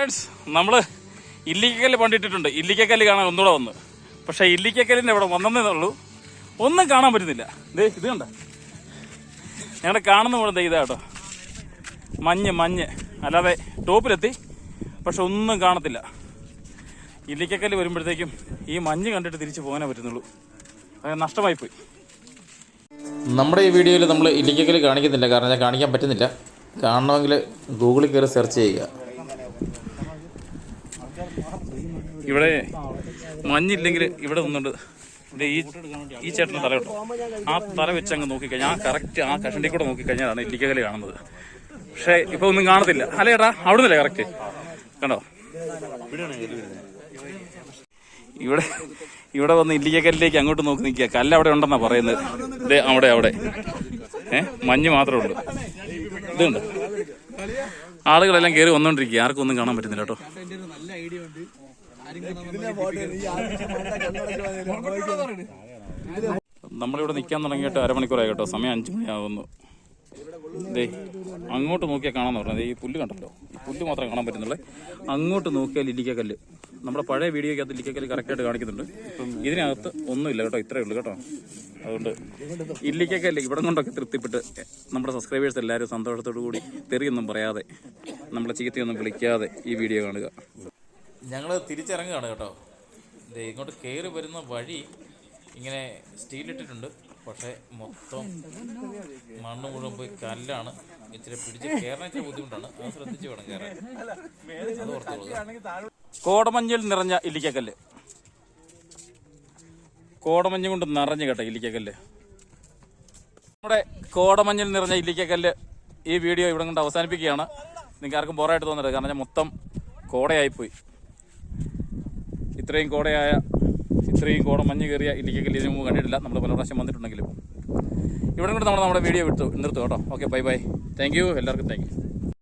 Friends നമ്മൾ ഇല്ലിക്കക്കല്ല് പണ്ടിട്ടിട്ടുണ്ട്. ഇല്ലിക്കക്കല്ല് കാണാൻ ഒന്നുകൂടെ വന്ന്. പക്ഷേ ഇല്ലിക്കക്കല്ലിന്റെ ഇവിടെ വന്നതേ ഉള്ളൂ. ഒന്നും കാണാൻ പറ്റുന്നില്ല ദേ ഇത് കണ്ട? ഞങ്ങളുടെ കാണുന്ന പോലെ ഇതാ കേട്ടോ. മഞ്ഞ് മഞ്ഞ്. അല്ലാതെ ടോപ്പിലെത്തി. പക്ഷെ ഒന്നും കാണത്തില്ല. ഇല്ലിക്കക്കല്ല് വരുമ്പോഴത്തേക്കും ഈ മഞ്ഞ് കണ്ടിട്ട് തിരിച്ചു പോകാനേ പറ്റുന്നുള്ളൂ. അത് നഷ്ടമായിപ്പോയി നമ്മുടെ ഈ വീഡിയോയിൽ നമ്മൾ ഇല്ലിക്കക്കല്ല് കാണിക്കുന്നില്ല. കാരണം ഞാൻ കാണിക്കാൻ പറ്റുന്നില്ല. കാണണമെങ്കിൽ ഗൂഗിളിൽ കയറി സെർച്ച് ചെയ്യുക. ഇവിടെ മഞ്ഞില്ലെങ്കിൽ ഇവിടെ നിന്നുണ്ട് ഇവിടെ ഈ ഈ ചേട്ടന്റെ തല കേട്ടോ. ആ തല വെച്ച് അങ്ങ് നോക്കിക്കഴിഞ്ഞാൽ ആ കറക്റ്റ് ആ കഷണ്ടി കൂടെ നോക്കിക്കഴിഞ്ഞാലാണ് ഇല്ലിക്കകലി കാണുന്നത്. പക്ഷേ ഇപ്പൊ ഒന്നും കാണത്തില്ല. അല്ലേ ഏട്ടാ? അവിടെ നിന്നല്ലേ കറക്റ്റ് കണ്ടോ? ഇവിടെ ഇവിടെ വന്ന് ഇല്ലിക്കക്കല്ലിലേക്ക് അങ്ങോട്ട് നോക്കി നിൽക്കുക. കല്ല് അവിടെ ഉണ്ടെന്നാ പറയുന്നത്. ദേ അവിടെ അവിടെ. ഏ മഞ്ഞ് മാത്രമേ ഉള്ളൂ. ഇതുണ്ട്. ആളുകളെല്ലാം കയറി വന്നോണ്ടിരിക്കുക. ആർക്കും ഒന്നും കാണാൻ പറ്റുന്നില്ല കേട്ടോ. നമ്മളിവിടെ നിൽക്കാൻ തുടങ്ങിയിട്ട് അരമണിക്കൂറായി കേട്ടോ. സമയം അഞ്ചു മണിയാകുന്നു ദേ അങ്ങോട്ട് നോക്കിയാൽ കാണാൻ പറഞ്ഞത് ഈ പുല്ല് കണ്ടല്ലോ. ഈ പുല്ല് മാത്രമേ കാണാൻ പറ്റുന്നുള്ളൂ. അങ്ങോട്ട് നോക്കിയാൽ ഇല്ലിക്കക്കല്ല്. നമ്മുടെ പഴയ വീഡിയോക്കകത്ത് ഇല്ലിക്കക്കല്ല് കറക്റ്റായിട്ട് കാണിക്കുന്നുണ്ട്. ഇതിനകത്ത് ഒന്നുമില്ല കേട്ടോ. ഇത്രയേ ഉള്ളൂ കേട്ടോ. അതുകൊണ്ട് ഇല്ലിക്കക്കല്ല് ഇവിടം കൊണ്ടൊക്കെ തൃപ്തിപ്പെട്ട് നമ്മുടെ സബ്സ്ക്രൈബേഴ്സ് എല്ലാവരും സന്തോഷത്തോടു കൂടി തെറിയൊന്നും പറയാതെ നമ്മളെ ചീത്തയൊന്നും വിളിക്കാതെ ഈ വീഡിയോ കാണുക. ഞങ്ങൾ തിരിച്ചിറങ്ങുകയാണ് കേട്ടോ. ഇങ്ങോട്ട് കയറി വരുന്ന വഴി ഇങ്ങനെ സ്റ്റീലിട്ടിട്ടുണ്ട്. പക്ഷേ മൊത്തം മണ്ണ് മുഴുവൻ പോയി കല്ലാണ്. ഇച്ചിരി പിടിച്ച് കയറാൻ ഇച്ചിരി ബുദ്ധിമുട്ടാണ്. അത് ശ്രദ്ധിച്ച് വേണം കയറാൻ കോടമഞ്ഞിൽ നിറഞ്ഞ ഇല്ലിക്കക്കല്ല്. കോടമഞ്ഞ് കൊണ്ട് നിറഞ്ഞു കേട്ടോ ഇല്ലിക്കക്കല്ല്. നമ്മുടെ കോടമഞ്ഞിൽ നിറഞ്ഞ ഇല്ലിക്കക്കല്ല് ഈ വീഡിയോ ഇവിടെ കൊണ്ട് അവസാനിപ്പിക്കുകയാണ്. നിങ്ങൾക്ക് ആർക്കും ബോറായിട്ട് തോന്നരുത്. കാരണം ഞാൻ മൊത്തം കോടയായിപ്പോയി. ഇത്രയും കോടയായ ഇത്രയും കോട മഞ്ഞ് കയറിയ ഇല്ലിക്കക്കല്ല് ഇതിനു മുമ്പ് കണ്ടിട്ടില്ല. നമ്മൾ പല പ്രാവശ്യം വന്നിട്ടുണ്ടെങ്കിലും. ഇവിടെ കൊണ്ട് നമ്മൾ നമ്മുടെ വീഡിയോ വിട്ടു. നിർത്തും കേട്ടോ. Okay bye bye thank you എല്ലാവർക്കും താങ്ക് യു